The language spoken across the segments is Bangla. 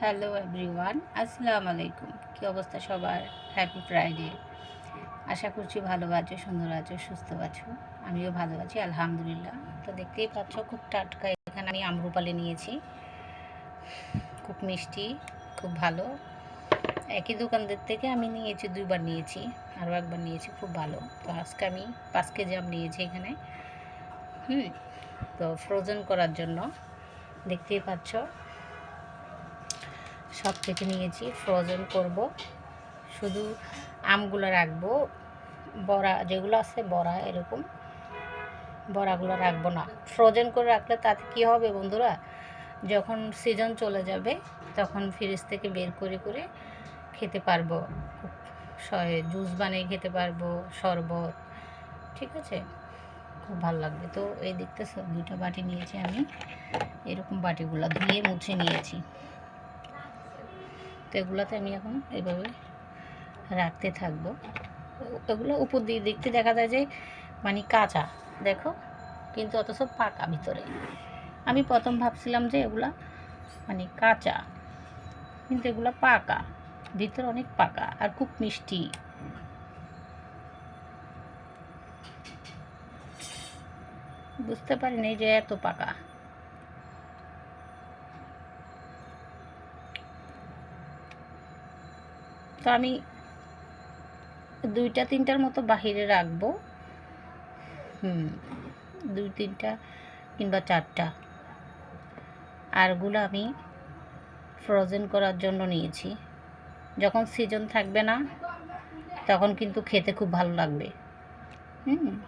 হ্যালো এভরিওয়ান আসসালামু আলাইকুম কী অবস্থা সবার? হ্যাপি ফ্রাইডে আশা করছি ভালো আছো, সুন্দর আছো, সুস্থ আছো। আমিও ভালো আছি, আলহামদুলিল্লাহ। তো দেখতেই পাচ্ছ, খুব টাটকা এখানে আমি আমরুপালি নিয়েছি। খুব মিষ্টি, খুব ভালো। একই দোকানদের থেকে আমি নিয়েছি, দুইবার নিয়েছি, আরও একবার নিয়েছি, খুব ভালো। তো আজকে আমি পাঁচ কেজি আম নিয়েছি এখানে। হুম, তো ফ্রোজেন করার জন্য। দেখতেই পাচ্ছ সব কেটে নিয়েছি ফ্রোজেন করব। শুধু আমগুলো রাখব, বড়া যেগুলো আছে, বড়া এরকম। বড়াগুলো রাখব না। ফ্রোজেন করে রাখলে তাতে কী হবে বন্ধুরা? যখন সিজন চলে যাবে, তখন ফ্রিজ থেকে বের করে করে খেতে পারব। জুস বানিয়ে খেতে পারব, শরবত, ঠিক আছে? খুব ভালো লাগবে। তো এই দিকটা দুইটা বাটি নিয়েছি আমি। এরকম বাটিগুলো ধুয়ে মুছে নিয়েছি। তো এগুলোতে আমি এখন এইভাবে রাখতে থাকব। এগুলো উপর দিয়ে দেখতে দেখা যায় যে মানে কাঁচা, দেখো? কিন্তু অত সব পাকা ভিতরে। আমি প্রথম ভাবছিলাম যে এগুলা মানে কাঁচা, কিন্তু এগুলো পাকা, ভিতরে অনেক পাকা আর খুব মিষ্টি। বুঝতে পারিনি যে এত পাকা। তো আমি দুইটা, তিনটার মতো বাহিরে রাখব। হুম, দুই, তিনটা কিংবা চারটা। আরগুলো আমি ফ্রোজেন করার জন্য নিয়েছি। যখন সিজন থাকবে না, তখন কিন্তু খেতে খুব ভালো লাগবে। হুম,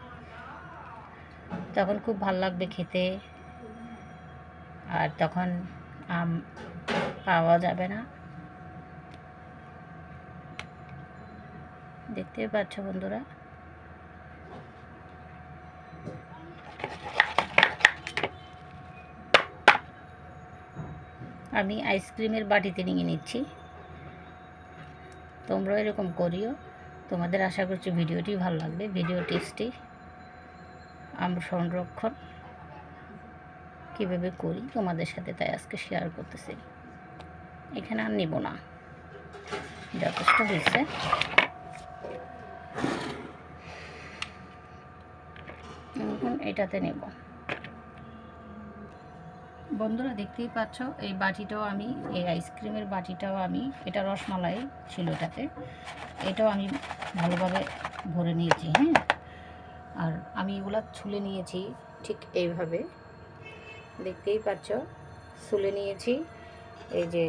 তখন খুব ভালো লাগবে খেতে। আর তখন আম পাওয়া যাবে না। দেখতে পাচ্ছ বন্ধুরা। আমি আইসক্রিমের বাটিতে নিয়ে নিচ্ছি। তোমরা এরকম করিও। তোমাদের আশা করছি ভিডিওটি ভালো লাগবে। ভিডিও টেস্টি আমরা সংরক্ষণ কীভাবে করি, তোমাদের সাথে তাই আজকে শেয়ার করতেছি। এখানে আর নেব না। যথেষ্ট হয়েছে। এখন এটাতে নেব। বন্ধুরা দেখতেই পাচ্ছ, এই বাটিটাও আমি, এই আইসক্রিমের বাটিটাও আমি, এটা রসমালাই ছিল এটাতে। এটাও আমি ভালোভাবে ভরে নিয়েছি হ্যাঁ? আর আমি এগুলো ছুলে নিয়েছি ঠিক এইভাবে। দেখতেই পাচ্ছ, ছুলে নিয়েছি, এই যে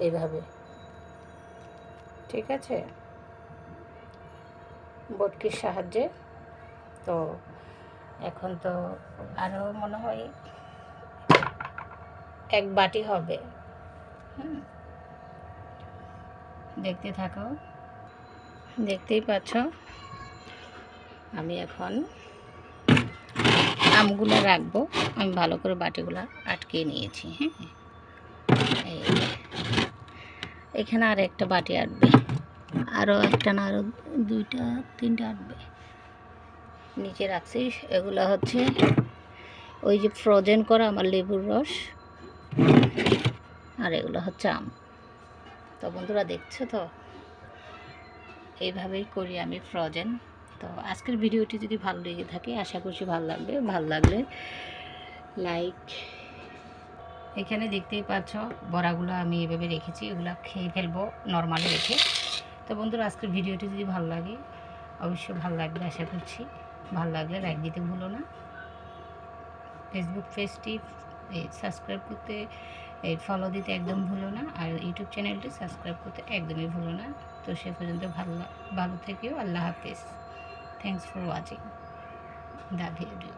এইভাবে। ঠিক আছে? বটকির সাহায্যে। তো এখন তো আরও মনে হয় এক বাটি হবে। দেখতে থাকো। দেখতেই পাচ্ছ, আমি এখন আমগুলো রাখব। আমি ভালো করে বাটিগুলো আটকে নিয়েছি হ্যাঁ এখানে আর একটা বাটি আটবে। আরও একটা না আরও দুইটা, তিনটা আটবে। নিচে রাখছি এগুলো হচ্ছে ওই যে ফ্রোজেন করা আমার লেবুর রস, আর এগুলো হচ্ছে আম। তো বন্ধুরা দেখছ তো? এইভাবেই করি আমি ফ্রোজেন। তো আজকের ভিডিওটি যদি ভালো লেগে থাকে, আশা করছি ভালো লাগবে। ভালো লাগলে লাইক, এখানে দেখতেই পাচ্ছ, বড়াগুলো আমি এভাবে রেখেছি, এগুলো খেয়ে ফেলব, নর্মালি রেখে। তো বন্ধুরা, আজকের ভিডিওটি যদি ভালো লাগে, অবশ্যই ভালো লাগবে আশা করছি। ভালো লাগলে লাইক দিতে ভুলো না। ফেসবুক পেজটি সাবস্ক্রাইব করতে ফলো দিতে একদম ভুলো না। আর ইউটিউব চ্যানেলটি সাবস্ক্রাইব করতে একদমই ভুলো না। তো সে পর্যন্ত ভালো ভালো থেকেও আল্লাহ হাফেজ। Thanks for watching the video